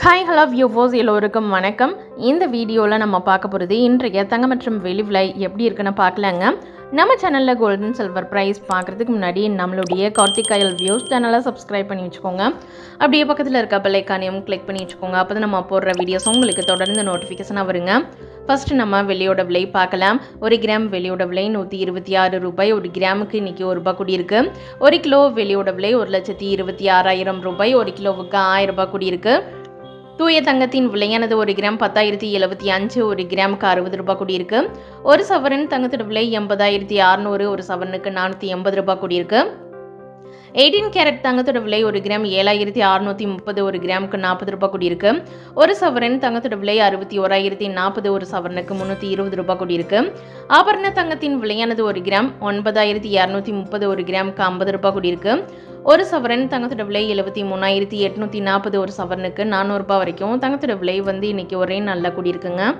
Hi hello வியூவோஸ் எல்லோருக்கும் வணக்கம். இந்த வீடியோவில் நம்ம பார்க்க போகிறது இன்றைய தங்கம் மற்றும் வெளி விலை எப்படி இருக்குன்னு பார்க்கலாங்க. நம்ம சேனலில் கோல்டன் சில்வர் ப்ரைஸ் பார்க்குறதுக்கு முன்னாடி நம்மளுடைய கார்த்திகாயல் வியூஸ் சேனலை சப்ஸ்கிரைப் பண்ணி வச்சுக்கோங்க. அப்படியே பக்கத்தில் இருக்க பெல்லைக்கானையும் கிளிக் பண்ணி வச்சுக்கோங்க. அப்போ தான் நம்ம போடுற வீடியோஸ் உங்களுக்கு தொடர்ந்து நோட்டிஃபிகேஷனாக வருங்க. ஃபஸ்ட்டு நம்ம வெளியோட விலை பார்க்கலாம். ஒரு கிராம் வெளியோட விலை நூற்றி இருபத்தி ஆறு ரூபாய். ஒரு கிராமுக்கு இன்றைக்கி ஒரு ரூபாய் கூடியிருக்கு ஒரு கிலோ வெளியோட விலை ஒரு லட்சத்தி இருபத்தி ஆறாயிரம் ரூபாய். ஒரு கிலோவுக்கு ஆயிரம் ரூபாய் கூடியிருக்கு தூய தங்கத்தின் விலையானது ஒரு கிராம் பத்தாயிரத்தி எழுபத்தி அஞ்சு ஒரு கிராமுக்கு அறுபது ரூபாய் கூடியிருக்கு. ஒரு சவரன் தங்கத்தோட விலை எண்பதாயிரத்தி அறநூறு ஒரு சவரனுக்கு நானூற்றி எண்பது ரூபாய் கூடியிருக்கு. எயிட்டீன் கேரட் தங்கத்தோட விலை ஒரு கிராம் ஏழாயிரத்தி அறுநூற்றி முப்பது ஒரு கிராமுக்கு நாற்பது ரூபாய் கூடியிருக்கு. ஒரு சவரன் தங்கத்தோட விலை அறுபத்தி ஓராயிரத்தி நாற்பது ஒரு சவரனுக்கு முந்நூற்றி இருபது ரூபாய் கூடியிருக்கு. ஆபரண தங்கத்தின் விலையானது ஒரு கிராம் ஒன்பதாயிரத்தி இரநூத்தி முப்பது ஒரு கிராமுக்கு ஐம்பது ரூபாய் கூடியிருக்கு. ஒரு சவரன் தங்கத்தோட விலை எழுபத்தி மூணாயிரத்தி எட்நூற்றி நாற்பது ஒரு சவரனுக்கு நானூறுரூபா வரைக்கும் தங்கத்தோட விலை வந்து இன்றைக்கி ஒரே நல்ல கூடியிருக்குங்க.